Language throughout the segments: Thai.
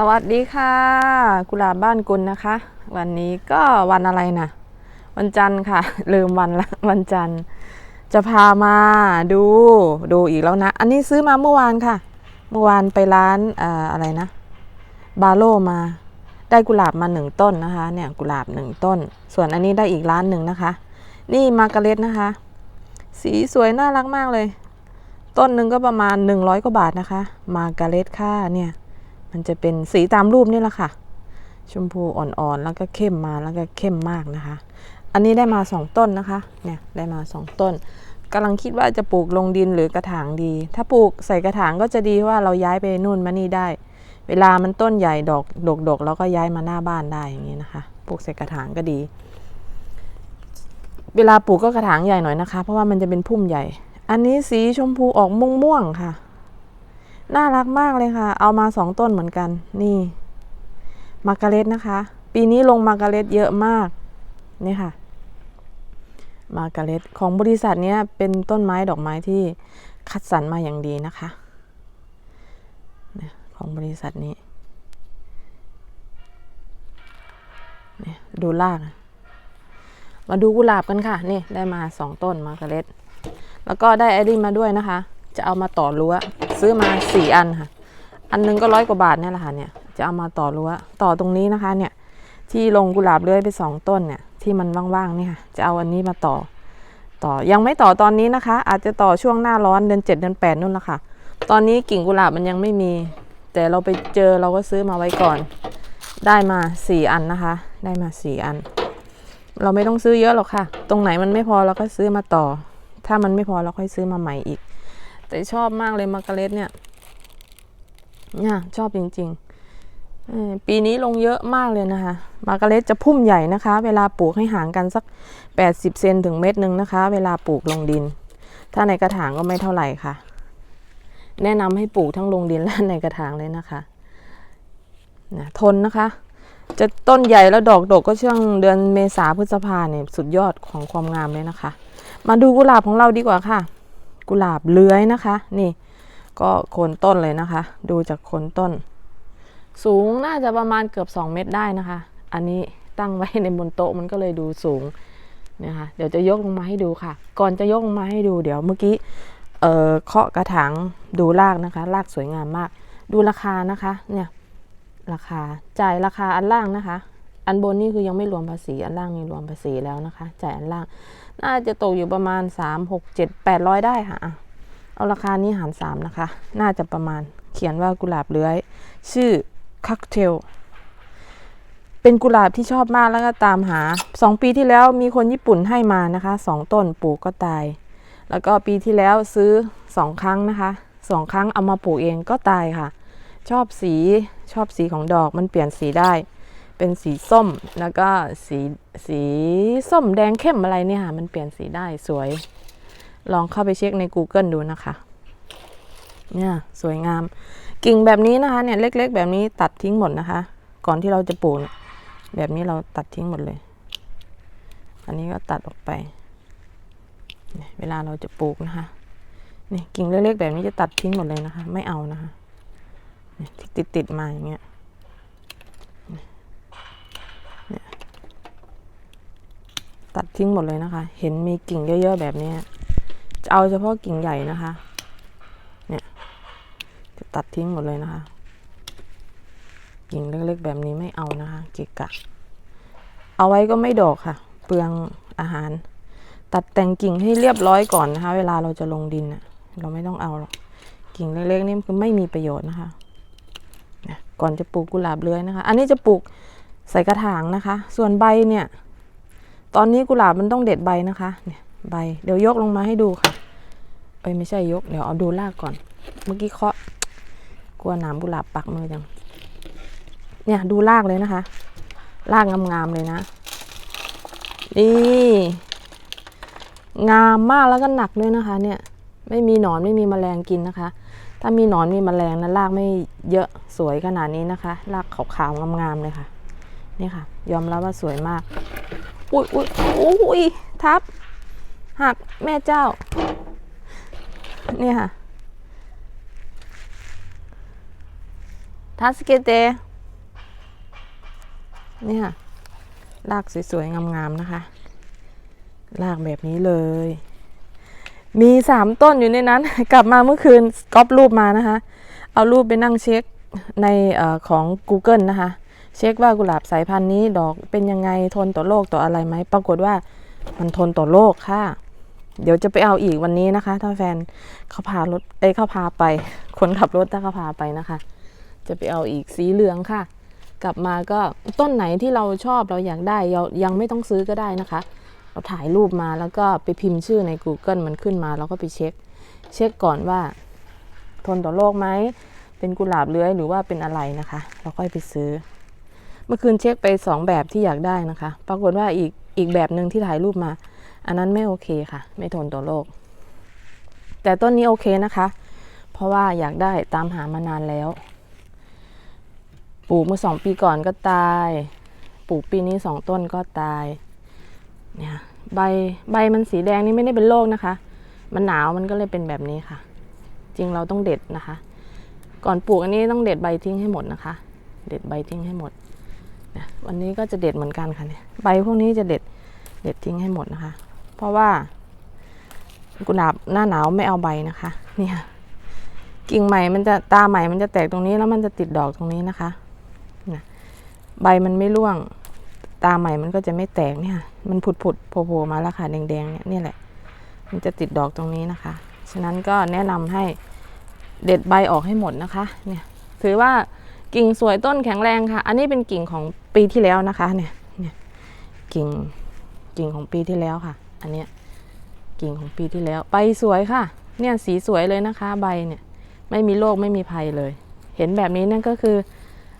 สวัสดีค่ะ กุหลาบบ้านกุลนะคะ วันนี้ก็วันอะไรนะวันจันทร์ค่ะ ลืมวันละวันจันทร์ จะพามาดูดูอีกแล้วนะ อันนี้ซื้อมาเมื่อวานค่ะ เมื่อวานไปร้านเอ่ออะไรนะ บาโลมา ได้กุหลาบมาหนึ่งต้นนะคะ เนี่ยกุหลาบหนึ่งต้น ส่วนอันนี้ได้อีกร้านหนึ่งนะคะ นี่มาการ์เร็ตนะคะ สีสวยน่ารักมากเลย ต้นหนึ่งก็ประมาณ 100กว่าบาทนะคะ มาการ์เร็ตค่ะเนี่ย มันจะเป็นสีตามรูปนี่แหละค่ะ ชมพูอ่อนๆ แล้วก็เข้มมาแล้วก็เข้มมากนะคะ อันนี้ได้มาสองต้นนะคะ เนี่ยได้มาสองต้นกำลังคิดว่าจะปลูกลงดินหรือกระถางดี ถ้าปลูกใส่กระถางก็จะดีว่าเราย้ายไปนู่นมานี่ได้ เวลามันต้นใหญ่ดอกดกๆแล้วก็ย้ายมาหน้าบ้านได้อย่างนี้นะคะ ปลูกใส่กระถางก็ดี เวลาปลูกก็กระถางใหญ่หน่อยนะคะ เพราะว่ามันจะเป็นพุ่มใหญ่ อันนี้สีชมพูออกม่วงๆค่ะ น่ารักมากเลยค่ะ เอามาสองต้นเหมือนกัน นี่มาการเร็ตนะคะ ปีนี้ลงมาการเร็ตเยอะมาก นี่ค่ะ มาการเร็ตของบริษัทเนี้ยเป็นต้นไม้ดอกไม้ที่คัดสรรมาอย่างดีนะคะของบริษัทนี้นี่ดูรากมาดูกุหลาบกันค่ะ นี่ได้มาสองต้นมาการเร็ตแล้วก็ได้ไอรีมาด้วยนะคะ จะเอามาต่อรั้วซื้อมาสี่อันค่ะ อันหนึงก็ร้อยกว่าบาทเนี่ยแหละค่ะเนี่ยจะเอามาต่อรั้วต่อตรงนี้นะคะเนี่ยที่ลงกุหลาบเลื้อยไปสองต้นเนี่ยที่มันว่างๆเนี่ยค่ะจะเอาอันนี้มาต่อ ต่อยังไม่ต่อตอนนี้นะคะ อาจจะต่อช่วงหน้าร้อนเดือนเจ็ดเดือนแปดนู่นละค่ะ ตอนนี้กิ่งกุหลาบมันยังไม่มี แต่เราไปเจอเราก็ซื้อมาไว้ก่อน ได้มาสี่อันนะคะ ได้มาสี่อัน เราไม่ต้องซื้อเยอะหรอกค่ะ ตรงไหนมันไม่พอเราก็ซื้อมาต่อ ถ้ามันไม่พอเราค่อยซื้อมาใหม่อีก แต่ชอบมากเลยมาการ์เร็ตเนี่ยเนี่ยชอบจริงๆ ปีนี้ลงเยอะมากเลยนะคะ มาการ์เร็ตจะพุ่มใหญ่นะคะ เวลาปลูกให้ห่างกันสัก 80 เซนถึงเมตรหนึ่งนะคะ เวลาปลูกลงดิน ถ้าในกระถางก็ไม่เท่าไหร่ค่ะ แนะนำให้ปลูกทั้งลงดินและในกระถางเลยนะคะนะทนนะคะ จะต้นใหญ่แล้วดอกดกก็ช่วงเดือนเมษาพฤษภาเนี่ยสุดยอดของความงามเลยนะคะ มาดูกุหลาบของเราดีกว่าค่ะ กุหลาบเลื้อยนะคะ นี่ก็โคนต้นเลยนะคะ ดูจากโคนต้น สูงน่าจะประมาณเกือบ 2 เมตรได้นะคะ อันนี้ตั้งไว้ในบนโต๊ะมันก็เลยดูสูงเนี่ยค่ะเดี๋ยวจะยกลงมาให้ดูค่ะ ก่อนจะยกลงมาให้ดูเดี๋ยวเมื่อกี้เอ่อเคาะกระถางดูรากนะคะ รากสวยงามมาก ดูราคานะคะเนี่ยราคาจ่ายราคาอันล่างนะคะ อันบนนี่คือยังไม่รวมภาษี อันล่างนี่รวมภาษีแล้วนะคะ จ่ายอันล่าง น่าจะตกอยู่ประมาณ3 6 7 8 0 0ได้ค่ะอะเอาราคานี้หาร3นะคะ น่าจะประมาณเขียนว่ากุหลาบเลื้อย ชื่อคักเทล เป็นกุหลาบที่ชอบมากแล้วก็ตามหา2ปีที่แล้วมีคนญี่ปุ่นให้มานะคะ2ต้นปลูกก็ตาย แล้วก็ปีที่แล้วซื้อ2ครั้งนะคะสองครั้งเอามาปลูกเองก็ตายค่ะ ชอบสีชอบสีของดอกมันเปลี่ยนสีได้ เป็นสีส้มแล้วก็สีสีส้มแดงเข้มอะไรเนี่ยค่ะ มันเปลี่ยนสีได้สวย ลองเข้าไปเช็คใน Google ดูนะคะ เนี่ยสวยงาม กิ่งแบบนี้นะคะเนี่ยเล็ก ๆ แบบนี้ตัดทิ้งหมดนะคะ ก่อนที่เราจะปลูกแบบนี้เราตัดทิ้งหมดเลย อันนี้ก็ตัดออกไปเเวลาเราจะปลูกนะคะนี่กิ่งเล็กๆแบบนี้จะตัดทิ้งหมดเลยนะคะ ไม่เอานะคะที่ติดๆมาอย่างเงี้ย ตัดทิ้งหมดเลยนะคะ เห็นมีกิ่งเยอะๆแบบนี้จะเอาเฉพาะกิ่งใหญ่นะคะ เนี่ย จะตัดทิ้งหมดเลยนะคะ กิ่งเล็กๆแบบนี้ไม่เอานะคะเกะกะ เอาไว้ก็ไม่ดอกค่ะ เปลืองอาหาร ตัดแต่งกิ่งให้เรียบร้อยก่อนนะคะ เวลาเราจะลงดินเราไม่ต้องเอาหรอก กิ่งเล็กๆนี่คือไม่มีประโยชน์นะคะก่อนจะปลูกกุหลาบเลื้อยนะคะ อันนี้จะปลูกใส่กระถางนะคะ ส่วนใบเนี่ย ตอนนี้กุหลาบมันต้องเด็ดใบนะคะ เนี่ยใบ เดี๋ยวยกลงมาให้ดูค่ะ เอ้ยไม่ใช่ยก เดี๋ยวเอาดูรากก่อน เมื่อกี้เคาะ กลัวหนามกุหลาบปักมือจัง เนี่ยดูรากเลยนะคะ รากงามๆเลยนะ นี่ งามมากแล้วก็หนักด้วยนะคะ เนี่ย ไม่มีหนอนไม่มีแมลงกินนะคะ ถ้ามีหนอนมีแมลงนะรากไม่เยอะสวยขนาดนี้นะคะ รากขาวๆงามๆเลยค่ะ นี่ค่ะ ยอมรับว่าสวยมาก อุ้ยอุ้ยอุ้ยทับ หักแม่เจ้า เนี่ยค่ะ ทัสเกเตเนี่ยรากสวยๆ งามๆ นะคะรากแบบนี้เลย มีสามต้นอยู่ในนั้น กลับมาเมื่อคืนก๊อปรูปมานะคะ เอารูปไปนั่งเช็คในอของ Google นะคะ เช็คว่ากุหลาบสายพันธุ์นี้ดอกเป็นยังไงทนต่อโรคต่ออะไรไหมปรากฏว่ามันทนต่อโรคค่ะ เดี๋ยวจะไปเอาอีกวันนี้นะคะ ถ้าแฟนเขาพารถเอ้เขาพาไปคนขับรถถ้าเขาพาไปนะคะ จะไปเอาอีกสีเหลืองค่ะ กลับมาก็ต้นไหนที่เราชอบเราอยากได้ยังไม่ต้องซื้อก็ได้นะคะ เราถ่ายรูปมาแล้วก็ไปพิมพ์ชื่อใน Google มันขึ้นมาเราก็ไปเช็ค เช็คก่อนว่า ทนต่อโรคไหมเป็นกุหลาบเลื้อยหรือว่าเป็นอะไรนะคะ เราค่อยไปซื้อ เมื่อคืนเช็คไปสองแบบที่อยากได้นะคะ ปรากฏว่าอีกอีกแบบหนึ่งที่ถ่ายรูปมา อันนั้นไม่โอเคค่ะ ไม่ทนต่อโรคแต่ต้นนี้โอเคนะคะ เพราะว่าอยากได้ตามหามานานแล้วปลูกเมื่อสองปีก่อนก็ตาย ปลูกปีนี้สองต้นก็ตาย เนี่ยใบใบมันสีแดงนี่ไม่ได้เป็นโรคนะคะ มันหนาวมันก็เลยเป็นแบบนี้ค่ะ จริงเราต้องเด็ดนะคะ ก่อนปลูกอันนี้ต้องเด็ดใบทิ้งให้หมดนะคะ เด็ดใบทิ้งให้หมด วันนี้ก็จะเด็ดเหมือนกันค่ะเนี่ยใบพวกนี้จะเด็ดเด็ดทิ้งให้หมดนะคะ เพราะว่ากุหลาบหน้าหนาวไม่เอาใบนะคะ เนี่ยกิ่งใหม่มันจะตาใหม่มันจะแตกตรงนี้แล้วมันจะติดดอกตรงนี้นะคะนะใบมันไม่ร่วง ตาใหม่มันก็จะไม่แตกเนี่ย มันผุดผุดโผล่มาแล้วค่ะแดงๆเนี่ยนี่แหละ มันจะติดดอกตรงนี้นะคะ ฉะนั้นก็แนะนำให้เด็ดใบออกให้หมดนะคะ เนี่ยถือว่า กิ่งสวยต้นแข็งแรงค่ะ อันนี้เป็นกิ่งของปีที่แล้วนะคะเนี่ยเนี่ยกิ่งกิ่งของปีที่แล้วค่ะ อันเนี้ยกิ่งของปีที่แล้วใบสวยค่ะ เนี่ยสีสวยเลยนะคะ ใบเนี่ยไม่มีโรคไม่มีภัยเลย เห็นแบบนี้นั่นก็คือ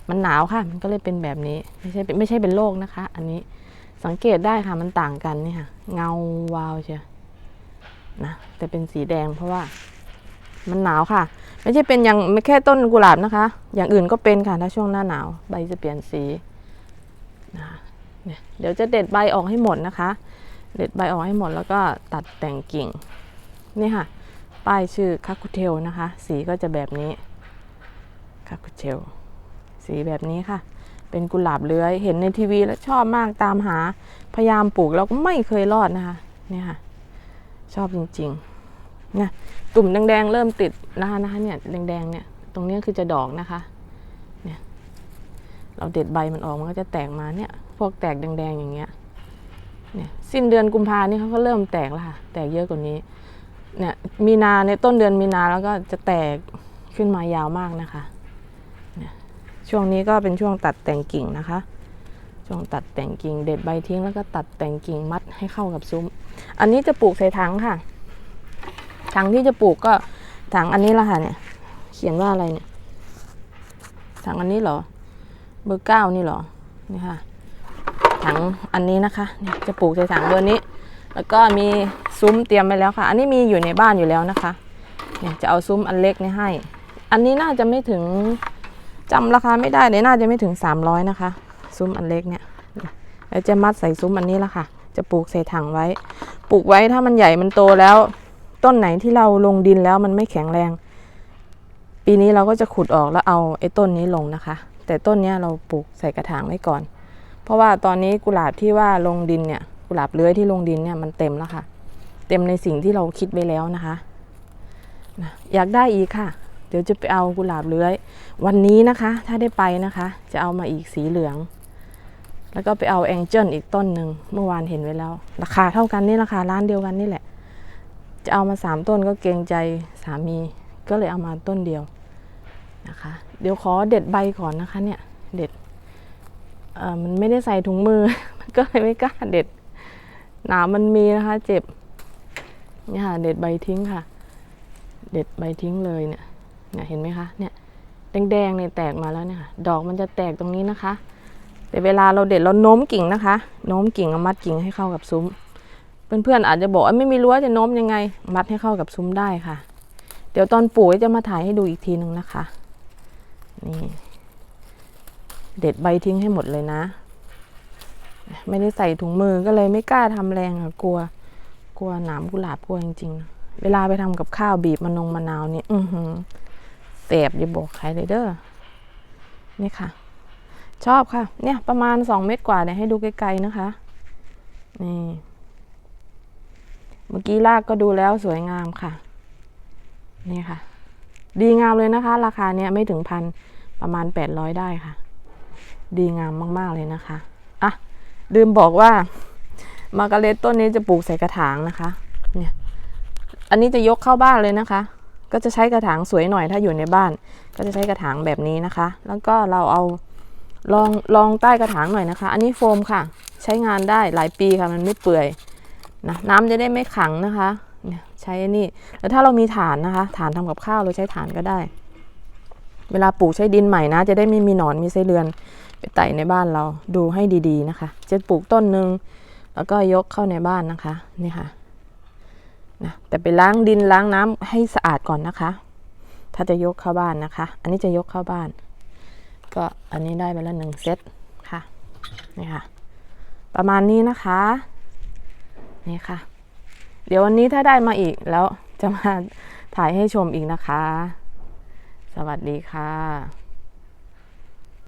มันหนาวค่ะ มันก็เลยเป็นแบบนี้ไม่ใช่ไม่ใช่เป็นโรคนะคะ อันนี้สังเกตได้ค่ะมันต่างกันนี่ค่ะ เงาวาวเชียวนะแต่เป็นสีแดงเพราะว่า มันหนาวค่ะ ไม่ใช่เป็นอย่างไม่แค่ต้นกุหลาบนะคะ อย่างอื่นก็เป็นค่ะถ้าช่วงหน้าหนาว ใบจะเปลี่ยนสีนะเดี๋ยวจะเด็ดใบออกให้หมดนะคะ เด็ดใบออกให้หมดแล้วก็ตัดแต่งกิ่ง นี่ค่ะ ป้ายชื่อคาคุเทลนะคะ สีก็จะแบบนี้คาคุเทลสีแบบนี้ค่ะ เป็นกุหลาบเลื้อยเห็นในทีวีแล้วชอบมากตามหาพยายามปลูกแล้วก็ไม่เคยรอดนะคะ เนี่ยค่ะ ชอบจริง ๆ นี่ยตุ่มแดงๆเริ่มติดนะคะนะคะเนี่ยแดงๆเนี่ยตรงนี้คือจะดอกนะคะเนี่ยเราเด็ดใบมันออกมันก็จะแตกมาเนี่ยพวกแตกแดงๆอย่างเงี้ยเนี่ยสิ้นเดือนกุมภานี่เขาก็เริ่มแตกแล้วค่ะแตกเยอะกว่านี้เนี่ยมีนาในต้นเดือนมีนาแล้วก็จะแตกขึ้นมายาวมากนะคะช่วงนี้ก็เป็นช่วงตัดแต่งกิ่งนะคะช่วงตัดแต่งกิ่งเด็ดใบทิ้งแล้วก็ตัดแต่งกิ่งมัดให้เข้ากับซุ้ม อันนี้จะปลูกใส่ถังค่ะ ถังที่จะปลูกก็ถังอันนี้ละค่ะเนี่ย เขียนว่าอะไรเนี่ย ถังอันนี้เหรอ เบอร์เก้านี่เหรอ นี่ค่ะ ถังอันนี้นะคะเนี่ยจะปลูกใส่ถังเบอร์นี้ แล้วก็มีซุ้มเตรียมไว้แล้วค่ะ อันนี้มีอยู่ในบ้านอยู่แล้วนะคะ เนี่ยจะเอาซุ้มอันเล็กนี่ให้ อันนี้น่าจะไม่ถึงจำราคาไม่ได้เลยน่าจะไม่ถึง300นะคะ ซุ้มอันเล็กเนี่ย แล้วจะมัดใส่ซุ้มอันนี้ละค่ะ จะปลูกใส่ถังไว้ ปลูกไว้ถ้ามันใหญ่มันโตแล้ว ต้นไหนที่เราลงดินแล้วมันไม่แข็งแรง ปีนี้เราก็จะขุดออกแล้วเอาไอ้ต้นนี้ลงนะคะ แต่ต้นนี้เราปลูกใส่กระถางไว้ก่อน เพราะว่าตอนนี้กุหลาบที่ว่าลงดินเนี่ย กุหลาบเลื้อยที่ลงดินเนี่ยมันเต็มแล้วค่ะ เต็มในสิ่งที่เราคิดไว้แล้วนะคะนะอยากได้อีกค่ะ เดี๋ยวจะไปเอากุหลาบเลื้อย วันนี้นะคะ ถ้าได้ไปนะคะ จะเอามาอีกสีเหลือง แล้วก็ไปเอาแองเจิลอีกต้นหนึ่งเมื่อวานเห็นไว้แล้ว ราคาเท่ากันนี่ราคาร้านเดียวกันนี่แหละ จะเอามาสามต้นก็เกรงใจสามีก็เลยเอามาต้นเดียวนะคะ เดี๋ยวขอเด็ดใบก่อนนะคะเนี่ยเด็ดเออมันไม่ได้ใส่ถุงมือ มันก็เลยไม่กล้าเด็ด หนามมันมีนะคะ เจ็บเนี่ยค่ะเด็ดใบทิ้งค่ะ เด็ดใบทิ้งเลยเนี่ยเนี่ยเห็นไหมคะเนี่ยแดงๆเนี่ยแตกมาแล้วเนี่ยดอกมันจะแตกตรงนี้นะคะ แต่เวลาเราเด็ดเราโน้มกิ่งนะคะ โน้มกิ่งเอามัดกิ่งให้เข้ากับซุ้ม เพื่อนๆอาจจะบอกว่าไม่มีรั้วจะโน้มยังไง มัดให้เข้ากับซุ้มได้ค่ะ เดี๋ยวตอนปลูกจะมาถ่ายให้ดูอีกทีหนึ่งนะคะ นี่เด็ดใบทิ้งให้หมดเลยนะ ไม่ได้ใส่ถุงมือก็เลยไม่กล้าทำแรงอะกลัว กลัวหนามกุหลาบกลัวจริงๆ เวลาไปทำกับข้าวบีบมะนงมะนาวนี่อือหือแสบอย่าบอกใครเลยเด้อนี่ค่ะ ชอบค่ะ เนี่ยประมาณสองเมตรกว่าเนี่ยให้ดูไกลๆนะคะนี่ เมื่อกี้ลากก็ดูแล้วสวยงามค่ะ นี่ค่ะ ดีงามเลยนะคะ ราคาเนี่ยไม่ถึงพันประมาณ 800 ได้ค่ะ ดีงามมากๆเลยนะคะอะลืมบอกว่ามาการเร็ตต้นนี้จะปลูกใส่กระถางนะคะ เนี่ย อันนี้จะยกเข้าบ้านเลยนะคะ ก็จะใช้กระถางสวยหน่อยถ้าอยู่ในบ้าน ก็จะใช้กระถางแบบนี้นะคะ แล้วก็เราเอาลองลองใต้กระถางหน่อยนะคะ อันนี้โฟมค่ะ ใช้งานได้หลายปีค่ะมันไม่เปื่อย นะน้ำจะได้ไม่ขังนะคะเนี่ยใช้อันนี้แล้วถ้าเรามีฐานนะคะ ฐานทำกับข้าวเราใช้ฐานก็ได้ เวลาปลูกใช้ดินใหม่นะ จะได้ไม่มีหนอนมีไส้เดือนไปไต่ในบ้านเราดูให้ดีๆนะคะ จะปลูกต้นหนึ่งแล้วก็ยกเข้าในบ้านนะคะนี่ค่ะนะแต่ไปล้างดินล้างน้ำให้สะอาดก่อนนะคะ ถ้าจะยกเข้าบ้านนะคะ อันนี้จะยกเข้าบ้าน ก็อันนี้ได้ไปแล้วหนึ่งเซตค่ะนี่ค่ะ ประมาณนี้นะคะ นี่ค่ะ เดี๋ยววันนี้ถ้าได้มาอีกแล้วจะมาถ่ายให้ชมอีกนะคะ สวัสดีค่ะ